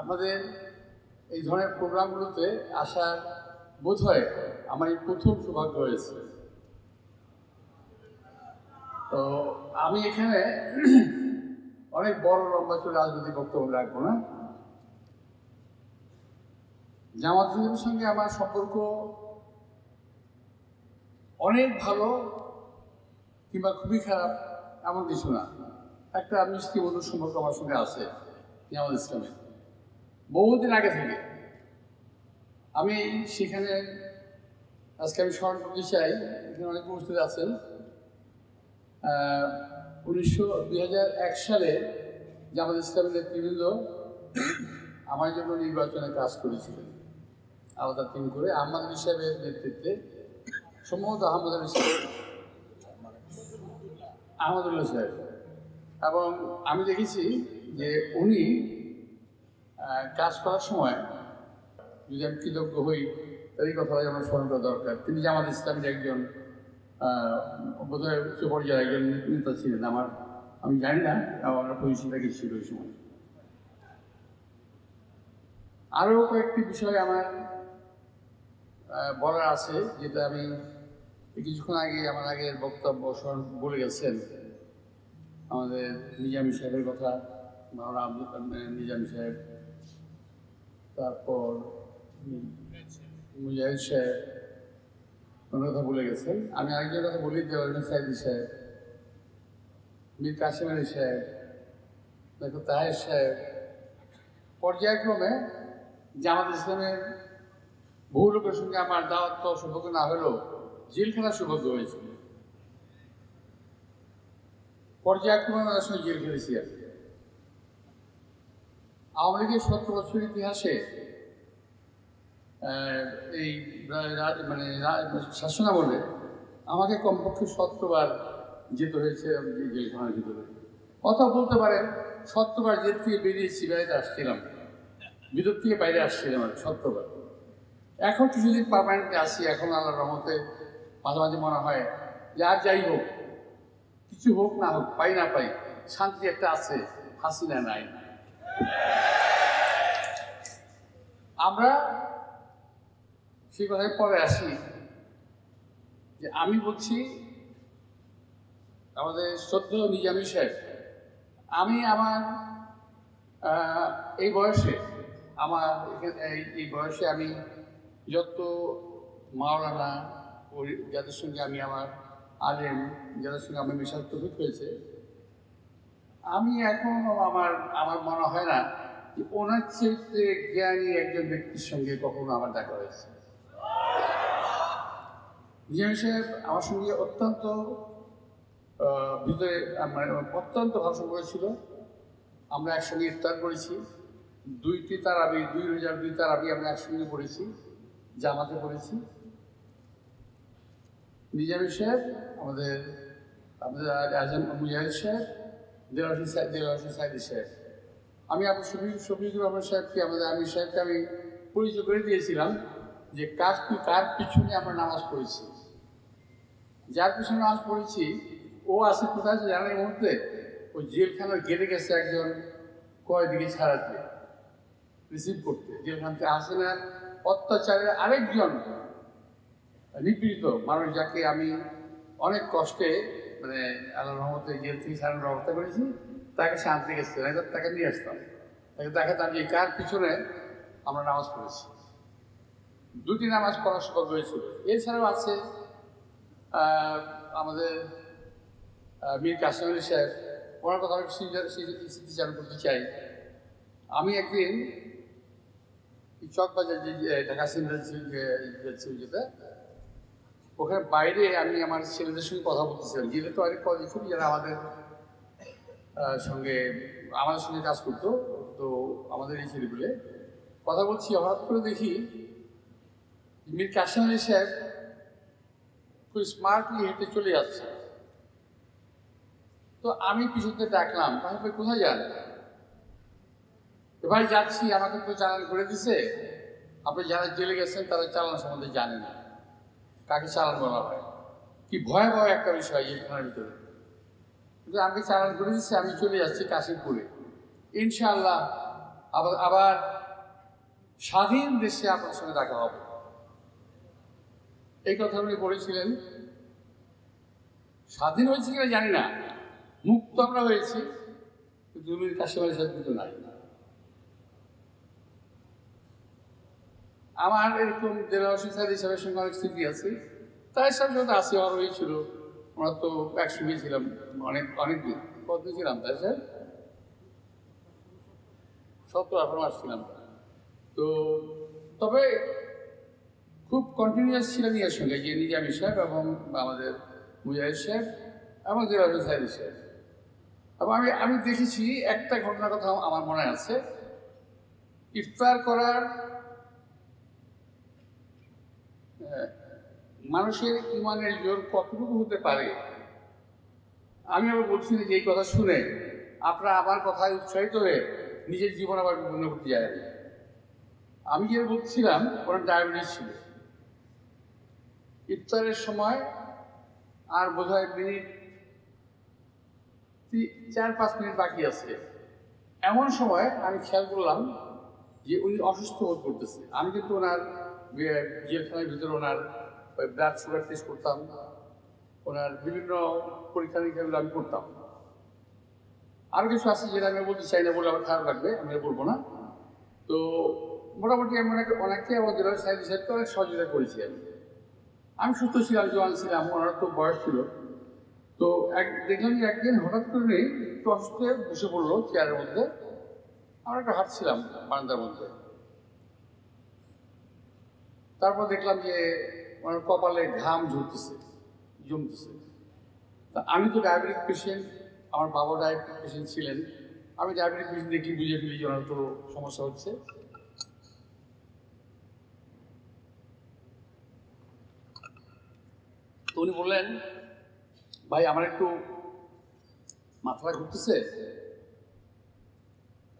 আপনাদের এই ধরনের প্রোগ্রামগুলোতে আসার বোধ হয় আমার এই প্রথম সৌভাগ্য হয়েছে। তো আমি এখানে অনেক বড় লম্বা চলে রাজনৈতিক বক্তব্য রাখব না। জামাত সঙ্গে আমার সম্পর্ক অনেক ভালো কিংবা খুবই খারাপ এমন কিছু না। একটা মিষ্টি মধুর সম্পর্ক আমার সঙ্গে আছে, জামাত ইসলামের। বহুদিন আগে থেকে আমি সেখানে, আজকে আমি স্মরণ করতে চাই, এখানে অনেক উপস্থিত আছেন। উনিশশো, দুই সালে জামাত ইসলামের নেতৃবৃন্দ আমার জন্য নির্বাচনে কাজ করেছিলেন। আলাদা টিম করে আহমদ আলী সাহেবের নেতৃত্বে সম্ভবত আহমদ আলী আহমদুল্লাহ সাহেব। এবং আমি দেখেছি যে উনি কাজ করার সময় যদি আমি কৃতজ্ঞ হই, তার এই কথা যেমন স্মরণ করা দরকার। তিনি জামাত ইসলামের একজন বোধহয় উচ্চ পর্যায়ের একজন নেতা ছিলেন, আমার, আমি জানি না আমার পজিশনটা কি ছিল ওই সময়। আরও কয়েকটি বিষয় আমার বলার আছে, যেটা আমি কিছুক্ষণ আগে আমার আগের বক্তব্য স্মরণ বলে গেছেন। আমাদের নিজামী সাহেবের কথা, মাওলানা আব্দুল নিজামী সাহেব। তারপর মুজাহিদ সাহেব ওনার কথা বলে গেছেন আমি আরেকজনের কথা বলি দেওয়ালিন সাইদি সাহেব মীর কাসিম আলী সাহেব ডক্টর তাহের সাহেব। পর্যায়ক্রমে জামাত ইসলামের বহু লোকের সঙ্গে আমার দাওয়াত পাওয়ার সৌভাগ্য না হলেও জেলখানার সৌভাগ্য হয়েছিল। পর্যায়ক্রমে ওনার সঙ্গে জেল খেলেছি আর। আওয়ামী লীগের সত্তর বছর ইতিহাসে এই মানে রা- শাসনামলে আমাকে কমপক্ষে সত্তরবার যেতে হয়েছে জেলখানার ভিতরে। কথা বলতে পারেন সত্তরবার জেল থেকে বেরিয়েছি বাইরে আসছিলাম। ভিতর থেকে বাইরে আসছিলাম আর কি, সত্তরবার। এখন কিছুদিন পারমানেন্টে আসি এখন আল্লাহ রহমতে মাঝে মাঝে মনে হয় যে আর যাই হোক কিছু হোক না হোক পাই না পাই শান্তি একটা আছে হাসিনা নাই। আমরা সেই কথায় পরে আসি যে আমি বলছি আমাদের শ্রদ্ধ নিজামী সাহেব, আমি আমার এই বয়সে, আমার এই- বয়সে আমি যত মাওলানা যাদের সঙ্গে আমি আমার আলেম, যাদের সঙ্গে আমি মেশার তফিক হয়েছে আমি এখনও আমার আমার মনে হয় না যে ওনার চেয়ে জ্ঞানী একজন ব্যক্তির সঙ্গে কখনো আমার দেখা হয়েছে। নিজামী সাহেব আমার সঙ্গে অত্যন্ত ভিতরে মানে অত্যন্ত ভালো সম্পর্ক ছিল। আমরা একসঙ্গে ইফতার করেছি। দুইটি তারাবি, দুই হাজার দুই তারাবি আমরা একসঙ্গে পড়েছি, জামাতে পড়েছি। নিজামী সাহেব, আমাদের আমাদের আজম মুজাহিদ সাহেব সাইদি আমি আপনার সাহেবকে, আমাদের আমির সাহেবকে আমি পরিচয় করে দিয়েছিলাম যে কার কার পিছনে আমরা নামাজ পড়েছি। যার পিছনে নামাজ পড়েছি, ও আছে কোথায় জানার মুহূর্তে। ওই জেলখানার গেটে গেছে একজন কয়দিকে ছাড়াতে রিসিভ করতে। জেলখান থেকে আসে না, অত্যাচারের আরেকজন নিপীড়িত। মানুষ যাকে আমি অনেক কষ্টে মানে আল্লাহ রহমতে জেল থেকে করেছি, তাকে শান্তি গেছে তাকে নিয়ে আসতাম। তাকে দেখাতাম যে কার পিছনে আমরা নামাজ পড়েছি। দুটি নামাজ পড়ার সৌভাগ্য হয়েছিল এছাড়াও আছে আমাদের মীর কাশ্মীর সাহেব ওনার কথা আমি স্মৃতি- স্মৃতি- স্মৃতিচারণ করতে চাই। আমি একদিন চকবাজার যে ঢাকা যাচ্ছি যেটা ওখানে বাইরে আমি আমার ছেলেদের সঙ্গে কথা বলতেছিলাম যেটা তো অনেক কদিন ছিল যারা আমাদের সঙ্গে আমাদের সঙ্গে কাজ করতো, তো আমাদের এই ছেলেগুলো। কথা বলছি, হঠাৎ করে দেখি মীর কাসিম আলী সাহেব খুব স্মার্টলি হেঁটে চলে যাচ্ছে। তো আমি পিছনতে ডাকলাম তাহলে কোথায় যান? এবার যাচ্ছি, আমাকে তো চালান করে দিছে। আপনি যারা জেলে গেছেন, তারা চালান সম্বন্ধে জানেন না। কাকে চালান বলা হয়? কি ভয়াবহ একটা বিষয় জেলখানার ভিতরে। কিন্তু আমি চালান করে দিচ্ছি আমি চলে যাচ্ছি কাশিমপুরে ইনশাআল্লাহ আবার আবার স্বাধীন দেশে আপনার সঙ্গে দেখা হবে। এই কথা উনি বলেছিলেন। স্বাধীন হয়েছে কিনা জানি না। মুক্ত আমরা হয়েছি, কিন্তু তুমি কাশিমারি সাহেব কিন্তু নাই। আমার এরকম জেলা অফিসার হিসাবের সঙ্গে অনেক স্মৃতি আছে। তার সাথে সাথে আসি হওয়ার হয়েছিল আমরা তো একসঙ্গে ছিলাম, অনেক অনেক দিন কত ছিলাম তাই স্যার? সত্তর আঠারো মাস ছিলাম। তো তবে খুব কন্টিনিউয়াস ছিলেন এর সঙ্গে, যে নিজামী সাহেব এবং আমাদের মুজাহিদ সাহেব এবং জেলা সাহেব সাহেব এবং আমি আমি দেখেছি একটা ঘটনার কথা আমার মনে আছে। ইফতার করার মানুষের ইমানের জোর কতটুকু হতে পারে? আমি আবার বলছি যে এই কথা শুনে আপনারা আমার কথায় উৎসাহিত হয়ে নিজের জীবন আবার বিপন্ন করতে যায়। আমি যে বলছিলাম ওনার ডায়াবেটিস ছিল। ইফতারের সময় আর বোধহয় মিনিট তি- চার, পাঁচ মিনিট বাকি আছে। এমন সময় আমি খেয়াল করলাম যে উনি অসুস্থ বোধ করতেছে আমি কিন্তু ওনার জেলখানার ভিতরে ওনার ব্লাড সুগার টেস্ট করতাম। ওনার বিভিন্ন পরীক্ষা নিরীক্ষাগুলো আমি করতাম। আরও কিছু আছে যেটা আমি বলতে চাই না বলে আমার খারাপ লাগবে, আমি বলব না। তো মোটামুটি আমি অনেক, অনেককে আমার জেলার সাহেব সাহেবকে অনেক সহযোগিতা করেছি আমি। আমি সুস্থ ছিলাম, জোয়ান ছিলাম, ওনার তো বয়স ছিল। তো এক, দেখলাম যে একদিন হঠাৎ করে একটু অসুস্থ হয়ে বসে পড়ল চেয়ারের মধ্যে। আমরা একটু হাঁটছিলাম বারান্দার মধ্যে। তারপর দেখলাম যে ওনার কপালে ঘাম ঝরতেছে, জমতেছে। তা আমি তো ডায়াবেটিক পেশেন্ট আমার বাবা ডায়াবেটিক পেশেন্ট ছিলেন। আমি ডায়াবেটিক পেশেন্ট দেখি, বুঝে ফেলি যে ওনার তো সমস্যা হচ্ছে। তো উনি বললেন, ভাই, আমার একটু মাথাটা ঘুরতেছে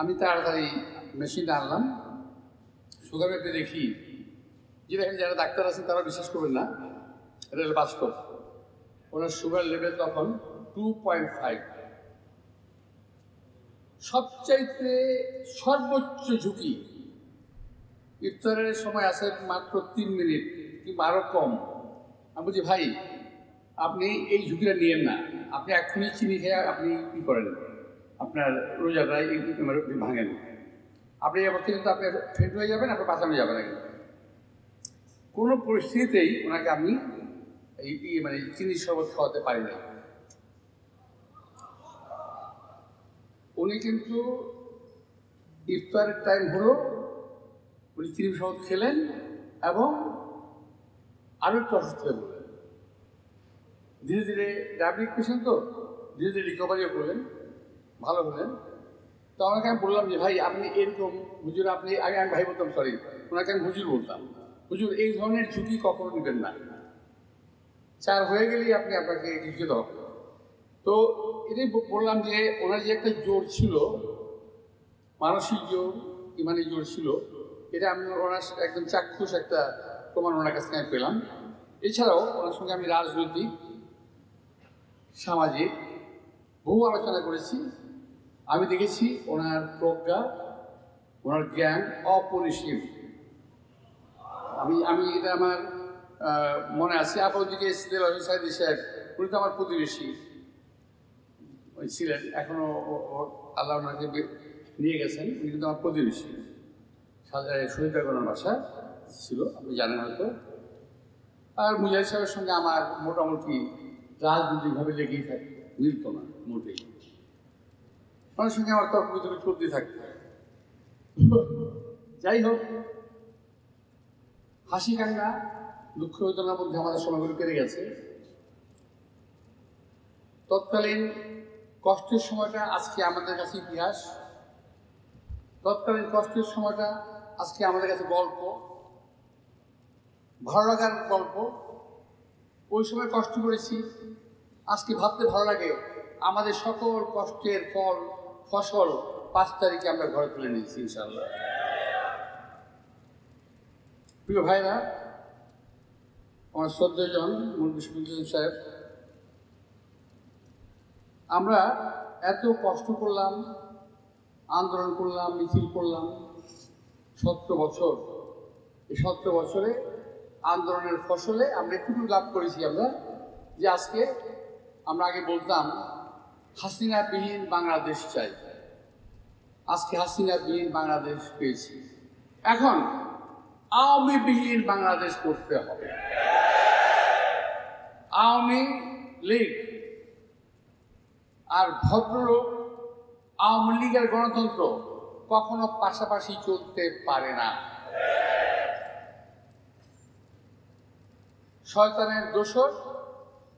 আমি তাড়াতাড়ি মেশিনটা আনলাম। সুগার মেপে দেখি দেখেন যারা ডাক্তার আছেন, তারা বিশ্বাস করবেন না। হলো বাস্তব। ওনার সুগার লেভেল তখন টু পয়েন্ট ফাইভ সবচাইতে সর্বোচ্চ ঝুঁকি ইফতারের সময় আছে মাত্র তিন মিনিট কিংবা আরও কম। আমি বলছি, ভাই, আপনি এই ঝুঁকিটা নিয়েন না। আপনি এখনই চিনি খেয়ে আপনি কী করেন? আপনার রোজাটা ভাঙেন। আপনি এবার কিন্তু আপনি ফেট হয়ে যাবেন, আপনার বাঁচানো যাবে না কিন্তু। কোনো পরিস্থিতিতেই ওনাকে আমি এই মানে চিনি শরবত খাওয়াতে পারি না উনি কিন্তু ইফতারের টাইম হলো, উনি চিনি শরবত খেলেন এবং আরও একটু অসুস্থ হয়ে পড়লেন। ধীরে ধীরে ডায়াবেটিক পেশেন্ট তো, ধীরে ধীরে রিকভারিও করলেন, ভালো হলেন। তো ওনাকে আমি বললাম যে, ভাই, আপনি এরকম হুজুর, আপনি আগে আমি ভাই বলতাম সরি ওনাকে আমি হুজুর বলতাম। হুজুর, এই ধরনের ঝুঁকি কখনো নেবেন না। চার হয়ে গেলেই আপনি আপনাকে লিখিত হবে। তো এটাই বললাম যে, ওনার যে একটা জোর ছিল, মানসিক জোর ইমানি জোর ছিল, এটা আমি ওনার একদম চাক্ষুষ একটা প্রমাণ ওনার কাছ থেকে পেলাম। এছাড়াও ওনার সঙ্গে আমি রাজনৈতিক, সামাজিক বহু আলোচনা করেছি। আমি দেখেছি ওনার প্রজ্ঞা, ওনার জ্ঞান অপরিসীম। আমি আমি এটা আমার মনে আছে। আপাতদিকে সিলের অফিসার সাহেব উনি তো আমার প্রতিবেশী। ওই ছিলেন এখনও আল্লাহ ওনাকে নিয়ে গেছেন। উনি কিন্তু আমার প্রতিবেশী। সাজায় শহীদাগণের বাসা ছিল, আপনি জানেন হয়তো। আর মুজাহিদ সাহেবের সঙ্গে আমার মোটামুটি রাজনৈতিকভাবে লেগেই থাকে মিলত না, মোটেই। ওনার সঙ্গে আমার তর্ক বিতর্ক চলতে থাকতো। যাই হোক হাসি কান্না, দুঃখ বেদনার মধ্যে আমাদের সময়গুলো কেটে গেছে। তৎকালীন কষ্টের সময়টা আজকে আমাদের কাছে ইতিহাস। তৎকালীন কষ্টের সময়টা আজকে আমাদের কাছে গল্প। ভালো লাগার গল্প। ওই সময় কষ্ট করেছি। আজকে ভাবতে ভালো লাগে, আমাদের সকল কষ্টের ফল, ফসল পাঁচ তারিখে আমরা ঘরে তুলে নিয়েছি ইনশাল্লাহ প্রিয় ভাইরা, আমার শ্রদ্ধেয়জন মুরব্বী সাহেব, আমরা এত কষ্ট করলাম, আন্দোলন করলাম, মিছিল করলাম, সতেরো বছর, এই সতেরো বছরে আন্দোলনের ফসলে আমরা একটু লাভ করেছি আমরা, যে আজকে আমরা আগে বলতাম হাসিনাবিহীন বাংলাদেশ চাই। আজকে হাসিনাবিহীন বাংলাদেশ পেয়েছি। এখন আওয়ামী বিহীন বাংলাদেশ করতে হবে। আওয়ামী লীগ আর ভদ্রলোক, আওয়ামী লীগের গণতন্ত্র কখনো পাশাপাশি চলতে পারে না। শয়তানের দোষর,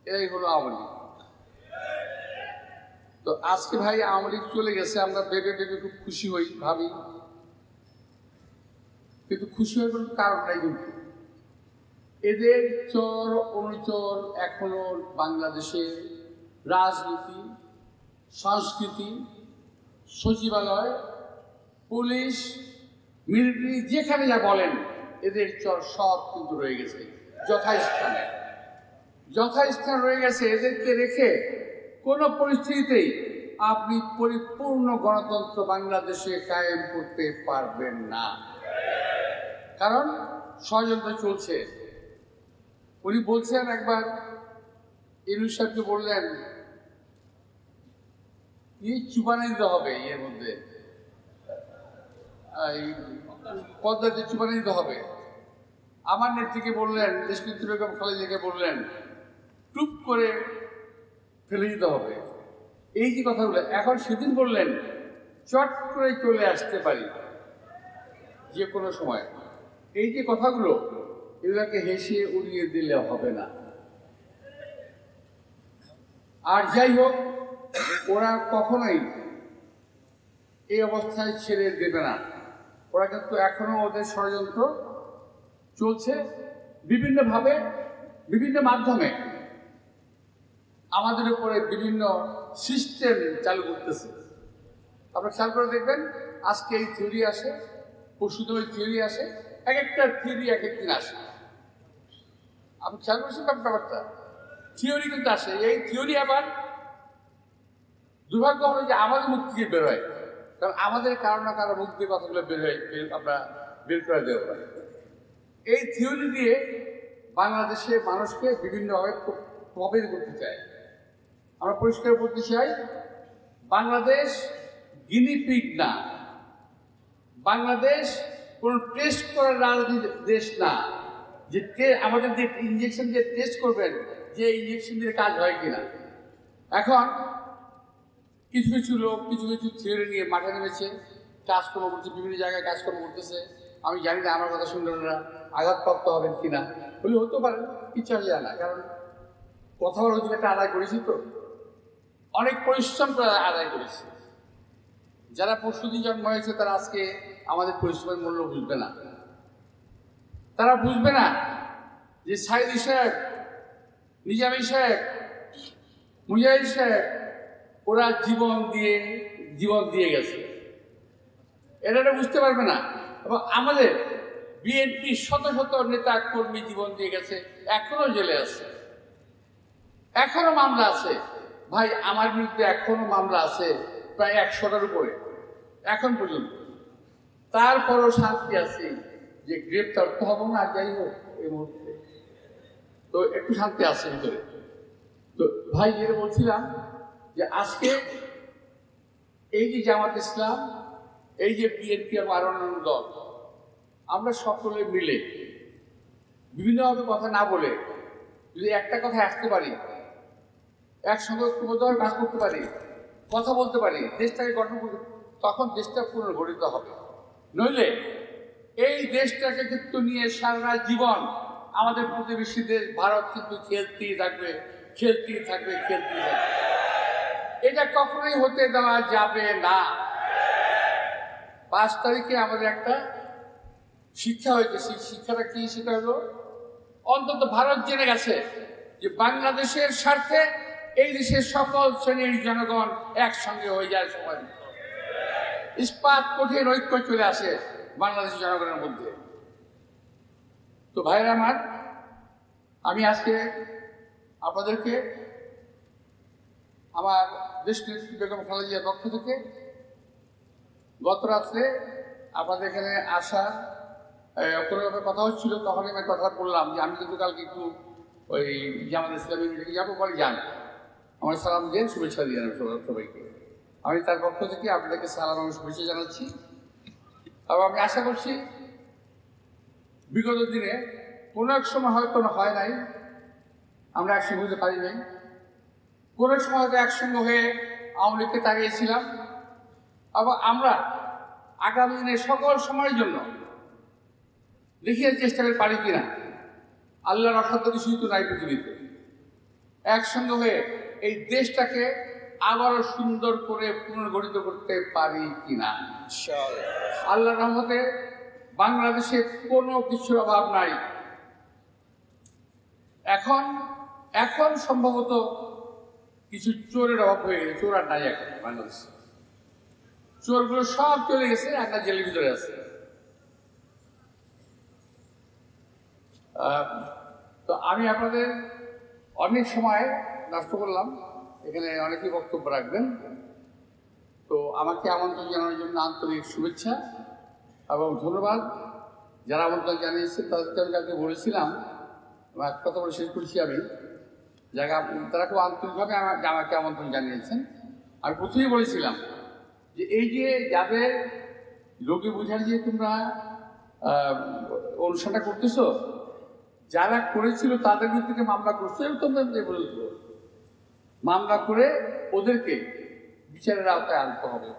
এরাই হলো আওয়ামী লীগ। তো আজকে ভাই আওয়ামী লীগ চলে গেছে, আমরা ভেবে ভেবে খুব খুশি হই, ভাবি। কিন্তু খুশি হওয়ার কোনো কারণ নাই কিন্তু। এদের চর, অনুচর এখনও বাংলাদেশের রাজনীতি, সংস্কৃতি, সচিবালয়, পুলিশ, মিলিটারি, যেখানে যা বলেন, এদের চর সব কিন্তু রয়ে গেছে যথাস্থানে। যথাস্থান রয়ে গেছে এদেরকে রেখে কোনো পরিস্থিতিতেই আপনি পরিপূর্ণ গণতন্ত্র বাংলাদেশে কায়েম করতে পারবেন না। কারণ ষড়যন্ত্র চলছে। উনি বলছেন একবার ইনু সাহেবকে বললেন কি চুপানি দিতে হবে ইয়ের মধ্যে। পদ্মাতে চুপানি দিতে হবে। আমার নেত্রীকে বললেন দেশমিত্র বেগম খালেদাকে বললেন, টুপ করে ফেলে দিতে হবে। এই যে কথাগুলো, এখন সেদিন বললেন, চট করে চলে আসতে পারি, যে কোনো সময়। এই যে কথাগুলো, এগুলোকে হেসে উড়িয়ে দিলে হবে না। আর যাই হোক, ওরা কখনোই এই অবস্থায় ছেড়ে দেবে না। ওরা কিন্তু এখনও ওদের ষড়যন্ত্র চলছে বিভিন্নভাবে, বিভিন্ন মাধ্যমে। আমাদের উপরে বিভিন্ন সিস্টেম চালু করতেছে। আপনারা খেয়াল করে দেখবেন, আজকে এই থিওরি আসে পরশুদিন ওই থিওরি আসে। এক একটা থিওরি এক একদিন আসে। আপনি খেয়াল করছেন ব্যাপার- ব্যাপারটা? থিওরি কিন্তু আসে। এই থিওরি আবার দুর্ভাগ্য হলো যে আমাদের মুখ থেকে বের হয়। কারণ আমাদের কারও না কারও মুখ দিয়ে কথাগুলো বের হয়, বের- আমরা বের করে দেওয়া পারি এই থিওরি দিয়ে বাংলাদেশের মানুষকে বিভিন্নভাবে প্র- প্রভাবিত করতে চায়। আমরা পরিষ্কার করতে চাই, বাংলাদেশ গিনিপিগ না। বাংলাদেশ কোনো টেস্ট করার রাজনীতি দেশ না। যে আমাদের যে ইঞ্জেকশন দিয়ে টেস্ট করবেন, যে ইঞ্জেকশন দিয়ে কাজ হয় কিনা। এখন কিছু কিছু লোক, কিছু কিছু থিওরি নিয়ে মাঠে নেমেছে, কাজকর্ম করছে, বিভিন্ন জায়গায় কাজকর্ম করতেছে। আমি জানি না আমার কথা শুনলে ওনারা, আঘাতপ্রাপ্ত হবেন কিনা। বলে হতে পারে, ইচ্ছা যায় না, কারণ কথা বলার অধিকারটা আদায় করেছি তো। অনেক পরিশ্রম আদায় করেছি। যারা পরশুদিন জন্ম হয়েছে, তারা আজকে আমাদের পরিশ্রমের মূল্য বুঝবে না। তারা বুঝবে না যে সাইদি সাহেব, নিজামি সাহেব, মুজাহিদ সাহেব, ওরা জীবন দিয়ে জীবন দিয়ে গেছে। এটা বুঝতে পারবে না। এবং আমাদের বিএনপি শত শত নেতা কর্মী জীবন দিয়ে গেছে, এখনও জেলে আছে। এখনও মামলা আছে। ভাই, আমার বিরুদ্ধে এখনও মামলা আছে, প্রায় একশোটার উপরে, এখন পর্যন্ত। তারপরও শান্তি আছে যে গ্রেপ্তার তো হব না, যাই হোক, এই মুহূর্তে। তো একটু শান্তি আছে ভিতরে। তো ভাই, যেটা বলছিলাম যে আজকে এই যে জামাত ইসলাম, এই যে বিএনপি আরও দল, আমরা সকলে মিলে বিভিন্নভাবে কথা না বলে যদি একটা কথা আসতে পারি একসঙ্গে ঐক্যবদ্ধভাবে কাজ করতে পারি, কথা বলতে পারি, দেশটাকে গঠন করতে তখন দেশটা পুনর্গঠিত হবে। নইলে এই দেশটাকে কিন্তু নিয়ে সারা জীবন আমাদের প্রতিবেশী দেশ ভারত কিন্তু খেলতেই থাকবে খেলতেই থাকবে খেলতেই থাকবে। এটা কখনোই হতে দেওয়া যাবে না। পাঁচ তারিখে আমাদের একটা শিক্ষা হয়েছে। সেই শিক্ষাটা কি? সেটা হলো, অন্তত ভারত জেনে গেছে যে বাংলাদেশের স্বার্থে এই দেশের সকল শ্রেণির জনগণ একসঙ্গে হয়ে যায় সবাই। ইস্পাত কঠিন ঐক্য চলে আসে বাংলাদেশের জনগণের মধ্যে। তো ভাইরা আমার, আমি আজকে আপনাদেরকে আমার নেত্রী বেগম খালেদিয়ার পক্ষ থেকে গত রাত্রে আপনাদের এখানে আসা কোনো ব্যাপারে কথা হচ্ছিল তখন আমি কথা বললাম যে আমি কিন্তু কালকে একটু ওই জামাত ইসলামী যাব বলে যান আমার সালাম দিয়ে শুভেচ্ছা দিয়ে সবাই- সবাইকে। আমি তার পক্ষ থেকে আপনাকে সালাম এবং শুভেচ্ছা জানাচ্ছি। এবং আমি আশা করছি বিগত দিনে কোনো এক সময় হয়তো হয় নাই, আমরা একসঙ্গে হতে পারি নাই। কোনো এক সময় হয়তো একসঙ্গে হয়ে আওয়ামী লীগকে তাড়িয়েছিলাম। এবং আমরা আগামী দিনে সকল সময়ের জন্য দেখিয়ে চেষ্টা করে পারি কিনা, আল্লাহর অসাধ্য কিছুই তো নাই পৃথিবীতে। একসঙ্গে হয়ে এই দেশটাকে আবারও সুন্দর করে পুনর্গঠিত করতে পারি কিনা? আল্লাহ রহমতে বাংলাদেশে কোনো কিছুর অভাব নাই। এখন এখন সম্ভবত কিছু চোরের অভাব হয়ে গেছে। চোর আর নাই এখন বাংলাদেশে। চোরগুলো সব চলে গেছে একটা জেলের ভিতরে আছে। তো আমি আপনাদের অনেক সময় নষ্ট করলাম। এখানে অনেকেই বক্তব্য রাখবেন। তো আমাকে আমন্ত্রণ জানানোর জন্য আন্তরিক শুভেচ্ছা এবং ধন্যবাদ। যারা আমন্ত্রণ জানিয়েছে, তাদেরকে আমি কালকে বলেছিলাম এক কথা বলে শেষ করছি আমি, যারা তারা খুব আন্তরিকভাবে আমাকে আমন্ত্রণ জানিয়েছেন। আমি প্রথমেই বলেছিলাম যে এই যে যাদের রোগী বোঝার যে তোমরা অনুষ্ঠানটা করতেছো, যারা করেছিল তাদের বিরুদ্ধে মামলা করছ তোমরা বলতো মামলা করে ওদেরকে বিচারের আওতায় আনতে হবে।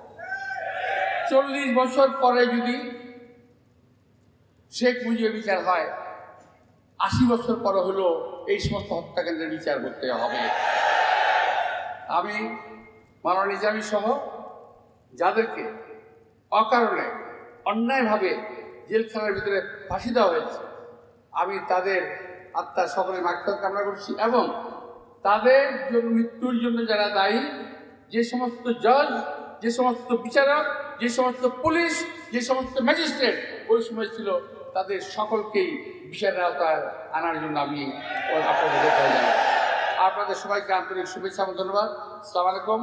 চল্লিশ বছর পরে যদি শেখ মুজিবের বিচার হয়, আশি বছর পরে হলো এই সমস্ত হত্যাকাণ্ডের বিচার করতে হবে। আমি মাননীয় নিজামী সহ যাদেরকে অকারণে অন্যায়ভাবে জেলখানার ভিতরে ফাঁসি দেওয়া হয়েছে, আমি তাদের আত্মার সকলে মাক্ষর কামনা করছি এবং তাদের মৃত্যুর জন্য যারা দায়ী, যে সমস্ত জজ, যে সমস্ত বিচারক, যে সমস্ত পুলিশ, যে সমস্ত ম্যাজিস্ট্রেট, ওই সময় ছিল তাদের সকলকেই বিচারের আওতায় আনার জন্য আমি আপনাদের আপনাদের সবাইকে আন্তরিক শুভেচ্ছা এবং ধন্যবাদ। সালাম আলাইকুম।